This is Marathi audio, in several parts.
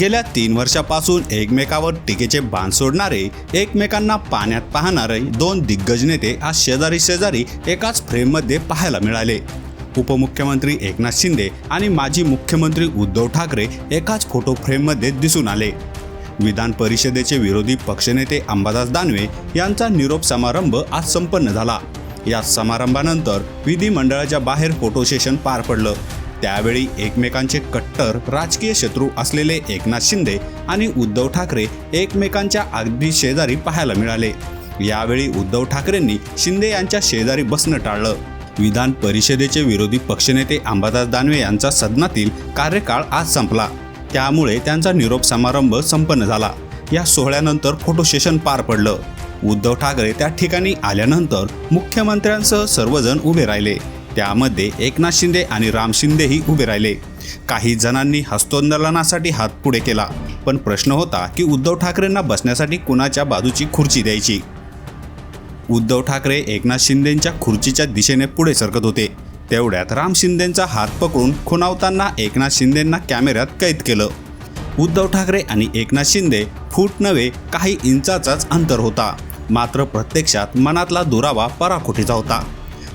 गेल्या तीन वर्षापासून एकमेकावर टीकेचे बाण सोडणारे एकमेकांना पाण्यात पाहणारे दोन दिग्गज नेते आज शेजारी शेजारी एकाच फ्रेममध्ये पाहायला मिळाले. उपमुख्यमंत्री एकनाथ शिंदे आणि माजी मुख्यमंत्री उद्धव ठाकरे एकाच फोटो फ्रेममध्ये दिसून आले. विधान परिषदेचे विरोधी पक्षनेते अंबादास दानवे यांचा निरोप समारंभ आज संपन्न झाला. या समारंभानंतर विधिमंडळाच्या बाहेर फोटो सेशन पार पडलं. त्यावेळी एकमेकांचे कट्टर राजकीय शत्रू असलेले एकनाथ शिंदे आणि उद्धव ठाकरे एकमेकांच्या अगदी शेजारी पाहायला मिळाले. यावेळी उद्धव ठाकरेंनी शिंदे यांच्या शेजारी बसणं टाळलं. विधान परिषदेचे विरोधी पक्षनेते अंबादास दानवे यांचा सदनातील कार्यकाळ आज संपला. त्यामुळे त्यांचा निरोप समारंभ संपन्न झाला. या सोहळ्यानंतर फोटो सेशन पार पडलं. उद्धव ठाकरे त्या ठिकाणी आल्यानंतर मुख्यमंत्र्यांसह सर्वजण उभे राहिले. त्यामध्ये एकनाथ शिंदे आणि राम शिंदेही उभे राहिले. काही जणांनी हस्तोंदोलनासाठी हात पुढे केला पण प्रश्न होता की उद्धव ठाकरेंना बसण्यासाठी कुणाच्या बाजूची खुर्ची द्यायची? उद्धव ठाकरे एकनाथ शिंदेंच्या खुर्चीच्या दिशेने पुढे सरकत होते. तेवढ्यात राम शिंदेंचा हात पकडून खुणावताना एकनाथ शिंदेंना कॅमेऱ्यात कैद केलं. उद्धव ठाकरे आणि एकनाथ शिंदे फूट नव्हे काही इंचाचाच अंतर होता. मात्र प्रत्यक्षात मनातला दुरावा पराकोटीचा होता.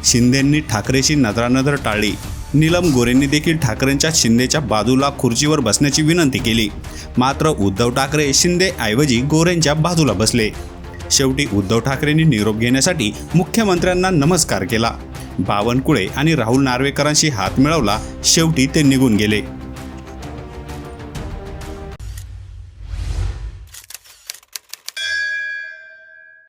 शिंदेंनी ठाकरेशी नजरानजर टाळली. नीलम गोरेंनी देखील ठाकरेंच्या शिंदेच्या बाजूला खुर्चीवर बसण्याची विनंती केली. मात्र उद्धव ठाकरे शिंदे ऐवजी गोरेंच्या बाजूला बसले. शेवटी उद्धव ठाकरेंनी निरोप घेण्यासाठी मुख्यमंत्र्यांना नमस्कार केला. बावनकुळे आणि राहुल नार्वेकरांशी हात मिळवला. शेवटी ते निघून गेले.